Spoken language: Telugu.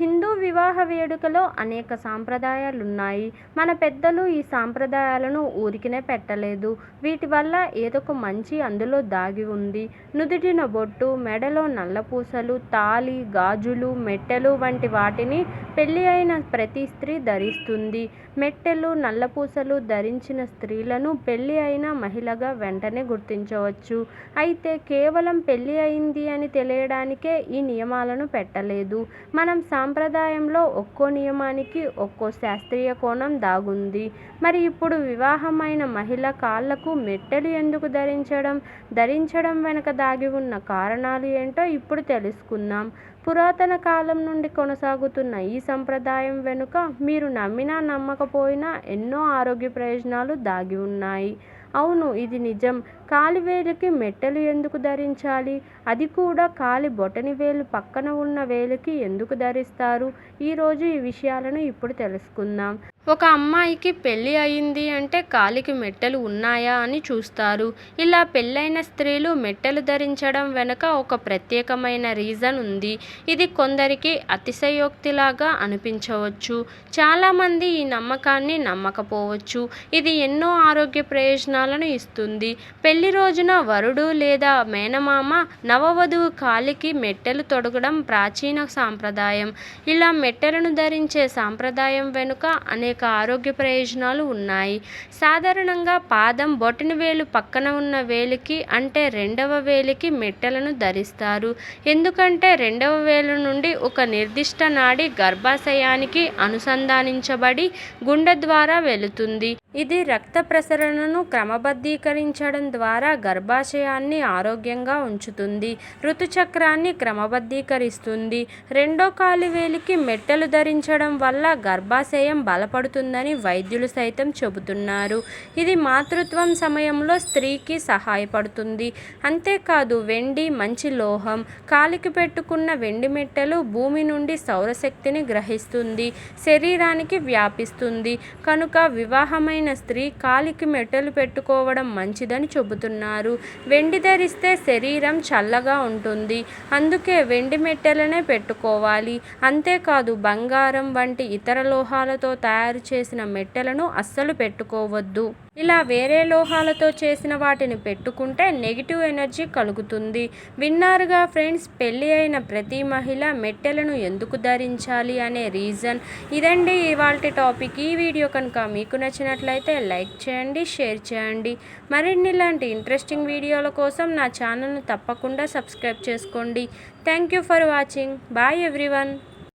హిందూ వివాహ వేడుకలో అనేక సాంప్రదాయాలు ఉన్నాయి మన పెద్దలు ఈ సాంప్రదాయాలను ఊరికినే పెట్టలేదు. వీటి వల్ల ఏదో ఒక మంచి అందులో దాగి ఉంది. నుదుటిన బొట్టు మెడలో నల్లపూసలు తాళి గాజులు మెట్టెలు వంటి వాటిని పెళ్ళి అయిన ప్రతి స్త్రీ ధరిస్తుంది. మెట్టెలు నల్లపూసలు ధరించిన స్త్రీలను పెళ్ళి అయిన మహిళగా వెంటనే గుర్తించవచ్చు. అయితే కేవలం పెళ్ళి అయింది అని తెలియడానికే ఈ నియమాలను పెట్టలేదు. మనం సాం సాంప్రదాయంలో ఒక్కో నియమానికి ఒక్కో శాస్త్రీయ కోణం దాగుంది. మరి ఇప్పుడు వివాహమైన మహిళ కాళ్ళకు మెట్టెలు ఎందుకు ధరించడం? ధరించడం వెనుక దాగి ఉన్న కారణాలు ఏంటో ఇప్పుడు తెలుసుకుందాం. పురాతన కాలం నుండి కొనసాగుతున్న ఈ సంప్రదాయం వెనుక మీరు నమ్మినా నమ్మకపోయినా ఎన్నో ఆరోగ్య ప్రయోజనాలు దాగి ఉన్నాయి. అవును ఇది నిజం. కాలివేలుకి మెట్టెలు ఎందుకు ధరించాలి? అది కూడా కాలి బొటని వేలు పక్కన ఉన్న వేలుకి ఎందుకు ధరిస్తారు? ఈరోజు ఈ విషయాలను ఇప్పుడు తెలుసుకుందాం. ఒక అమ్మాయికి పెళ్ళి అయింది అంటే కాలికి మెట్టెలు ఉన్నాయా అని చూస్తారు. ఇలా పెళ్ళైన స్త్రీలు మెట్టెలు ధరించడం వెనుక ఒక ప్రత్యేకమైన రీజన్ ఉంది. ఇది కొందరికి అతిశయోక్తిలాగా అనిపించవచ్చు. చాలామంది ఈ నమ్మకాన్ని నమ్మకపోవచ్చు. ఇది ఎన్నో ఆరోగ్య ప్రయోజనాలను ఇస్తుంది. పెళ్ళి రోజున వరుడు లేదా మేనమామ నవవధువు కాలికి మెట్టెలు తొడగడం ప్రాచీన సాంప్రదాయం. ఇలా మెట్టెలను ధరించే సాంప్రదాయం వెనుక అనే అనేక ఆరోగ్య ప్రయోజనాలు ఉన్నాయి. సాధారణంగా పాదం బొటని వేలు పక్కన ఉన్న వేలికి అంటే రెండవ వేలికి మెట్టలను ధరిస్తారు. ఎందుకంటే రెండవ వేలు నుండి ఒక నిర్దిష్ట నాడి గర్భాశయానికి అనుసంధానించబడి గుండె ద్వారా వెళుతుంది. ఇది రక్త ప్రసరణను క్రమబద్ధీకరించడం ద్వారా గర్భాశయాన్ని ఆరోగ్యంగా ఉంచుతుంది. ఋతుచక్రాన్ని క్రమబద్ధీకరిస్తుంది. రెండో కాలువేలికి మెట్టలు మెట్టెలు ధరించడం వల్ల గర్భాశయం బలపడుతుందని వైద్యులు సైతం చెబుతున్నారు. ఇది మాతృత్వం సమయంలో స్త్రీకి సహాయపడుతుంది. అంతేకాదు వెండి మంచి లోహం కాలికి పెట్టుకున్న వెండి మెట్టెలు భూమి నుండి సౌరశక్తిని గ్రహిస్తుంది శరీరానికి వ్యాపిస్తుంది. కనుక వివాహమైన స్త్రీ కాలికి మెట్టలు పెట్టుకోవడం మంచిదని చెబుతున్నారు. వెండి ధరిస్తే శరీరం చల్లగా ఉంటుంది. అందుకే వెండి మెట్టెలనే పెట్టుకోవాలి. అంతేకాదు బంగారం వంటి ఇతర లోహాలతో తయారు చేసిన మెట్టెలను అస్సలు పెట్టుకోవద్దు. ఇలా వేరే లోహాలతో చేసిన వాటిని పెట్టుకుంటే నెగిటివ్ ఎనర్జీ కలుగుతుంది. విన్నారుగా ఫ్రెండ్స్ పెళ్ళి అయిన ప్రతి మహిళ మెట్టెలను ఎందుకు ధరించాలి అనే రీజన్? ఇదండి ఇవాళ టాపిక్. ఈ వీడియో కనుక మీకు నచ్చినట్లయితే లైక్ చేయండి షేర్ చేయండి. మరిన్ని ఇలాంటి ఇంట్రెస్టింగ్ వీడియోల కోసం నా ఛానల్ను తప్పకుండా సబ్స్క్రైబ్ చేసుకోండి. Thank you for watching. Bye everyone.